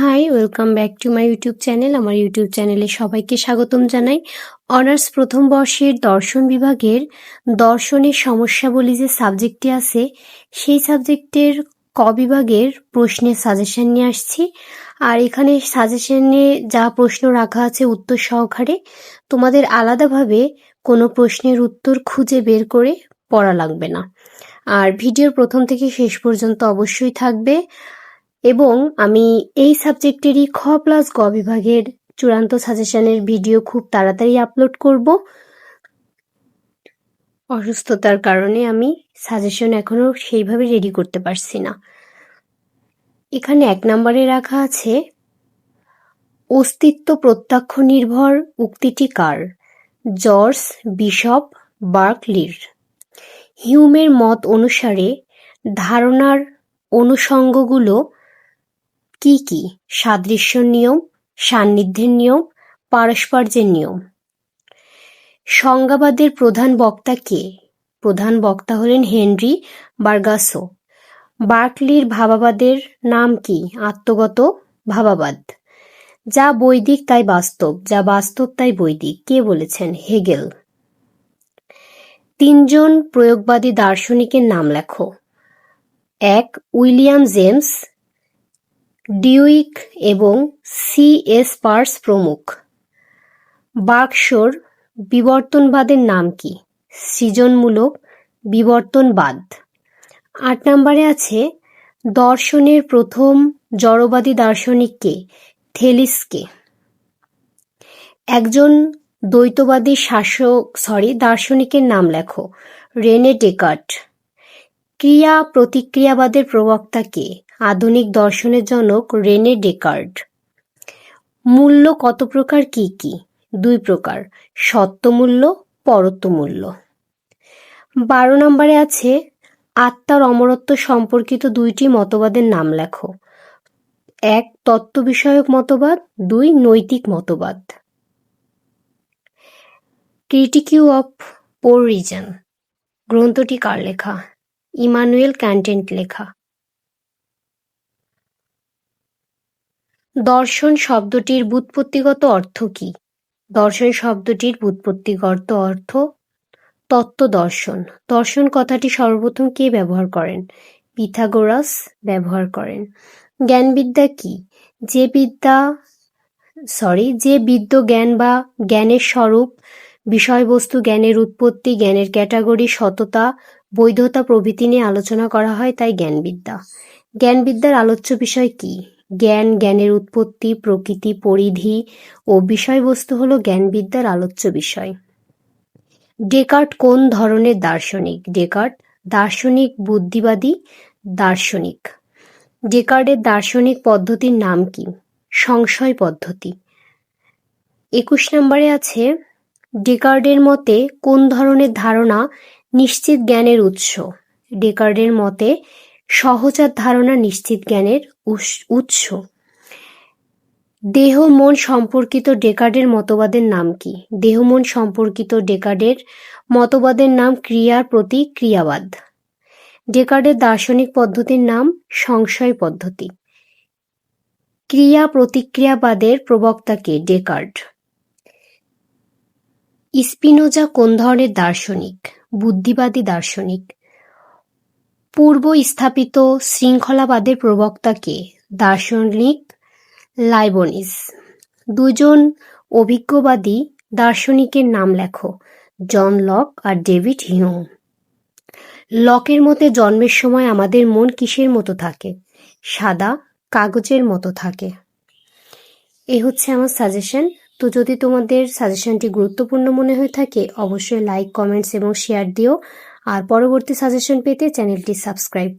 Hi welcome back to my YouTube channel আমার YouTube চ্যানেলে সবাইকে স্বাগতম জানাই। অনার্স প্রথম বর্ষের দর্শন বিভাগের দর্শনের সমস্যাবলী যে সাবজেক্টটি আছে, সেই সাবজেক্টের ক বিভাগের প্রশ্নের সাজেশন নিয়ে আসছি। আর এখানে সাজেশনে যা প্রশ্ন রাখা আছে উত্তর সহকারে, তোমাদের আলাদাভাবে কোনো প্রশ্নের উত্তর খুঁজে বের করে পড়া লাগবে না। আর ভিডিওর প্রথম থেকে শেষ পর্যন্ত অবশ্যই থাকবে। এবং আমি এই সাবজেক্টেরই খ প্লাস গ বিভাগের চূড়ান্ত সাজেশনের ভিডিও খুব তাড়াতাড়ি আপলোড করব। অসুস্থতার কারণে আমি সাজেশন এখনও সেইভাবে রেডি করতে পারছি না। এখানে এক নম্বরে রাখা আছে, অস্তিত্ব প্রত্যক্ষ নির্ভর উক্তিটি কার? George bishop বার্কলির। হিউমের মত অনুসারে ধারণার অনুষঙ্গগুলো কি কি? সাদৃশ্য নিয়ম, সান্নিধ্যের নিয়ম, পারস্পর্যের নিয়ম। সংজ্ঞাবাদের প্রধান বক্তা কে? প্রধান বক্তা হলেন হেনরি বার্গাসো। বার্কলির ভাবাবাদের নাম কি? আত্মগত ভাবাবাদ। যা বৈদিক তাই বাস্তব, যা বাস্তব তাই বৈদিক। কে বলেছেন? হেগেল। তিনজন প্রয়োগবাদী দার্শনিকের নাম লেখো। এক, উইলিয়াম জেমস ডিউইক এবং সি এস পার্স প্রমুখ। বার্কশোর বিবর্তনবাদের নাম কি? সৃজনমূলক বিবর্তনবাদ। আট নম্বরে আছে, দর্শনের প্রথম জড়বাদী দার্শনিককে থেলিসকে। একজন দ্বৈতবাদী শাসক সরি দার্শনিকের নাম লেখো, রেনে ডেকার্ট। ক্রিয়া প্রতিক্রিয়াবাদের প্রবক্তা কে? আধুনিক দর্শনের জনক রেনে ডেকার্ট মূল্য কত প্রকার, কি কি? দুই প্রকার সত্যমূল্য পরত্বমূল্য বারো নম্বরে আছে, আত্মার অমরত্ব সম্পর্কিত দুইটি মতবাদের নাম লেখো। এক তত্ত্ব বিষয়ক মতবাদ, দুই, নৈতিক মতবাদ। ক্রিটিকিউ অফ পোর রিজন, গ্রন্থটি কার লেখা? ইমানুয়েল ক্যান্টেন্ট লেখা। দর্শন শব্দটির বুৎপত্তিগত অর্থ কি? দর্শন শব্দটির বুৎপত্তিগত অর্থ তত্ত্ব দর্শন। দর্শন কথাটি সর্বপ্রথম কে ব্যবহার করেন? পিথাগোরাস ব্যবহার করেন। জ্ঞানবিদ্যা কি? যে বিদ্যা সরি যে বিদ্য জ্ঞান বা জ্ঞানের স্বরূপ, বিষয়বস্তু জ্ঞানের উৎপত্তি, জ্ঞানের ক্যাটাগরি, সততা, বৈধতা প্রভৃতি নিয়ে আলোচনা করা হয়, তাই জ্ঞানবিদ্যা। জ্ঞানবিদ্যার আলোচ্য বিষয় কি? জ্ঞান, জ্ঞানের উৎপত্তি, প্রকৃতি, পরিধি ও বিষয়বস্তু হল জ্ঞানবিদ্যার আলোচ্য বিষয়। ডেকার্ট কোন ধরনের দার্শনিক? ডেকার্ট, দার্শনিক বুদ্ধিবাদী, দার্শনিক। ডেকার্ডের দার্শনিক পদ্ধতির নাম কি? সংশয় পদ্ধতি। একুশ নম্বরে আছে ডেকার্ডের মতে কোন ধরনের ধারণা নিশ্চিত জ্ঞানের উৎস? ডেকার্ডের মতে সহজাত ধারণা নিশ্চিত জ্ঞানের উৎস। দেহ মন সম্পর্কিত ডেকার্ডের মতবাদের নাম কি? দেহ মন সম্পর্কিত ডেকার্ডের মতবাদের নাম ক্রিয়ার প্রতি ক্রিয়াবাদ। ডেকার্ডের দার্শনিক পদ্ধতির নাম সংশয় পদ্ধতি। ক্রিয়া প্রতিক্রিয়াবাদের প্রবক্তাকে ডেকার্ড। স্পিনোজা কোন ধরনের দার্শনিক? বুদ্ধিবাদী দার্শনিক। পূর্ব স্থাপিত শৃঙ্খলাবাদের প্রবক্তা কে? দার্শনিক লাইবনিস। দুজন অভিজ্ঞবাদী দার্শনিকের নাম লেখো, জন লক আর ডেভিড হিউম। লকের মতে জন্মের সময় আমাদের মন কিসের মতো থাকে? সাদা, কাগজের মতো থাকে। এ হচ্ছে আমার সাজেশন তো যদি তোমাদের সাজেশনটি গুরুত্বপূর্ণ মনে হয়ে থাকে, অবশ্যই লাইক কমেন্টস এবং শেয়ার দিও। আর পরবর্তী সাজেশন পেতে চ্যানেলটি সাবস্ক্রাইব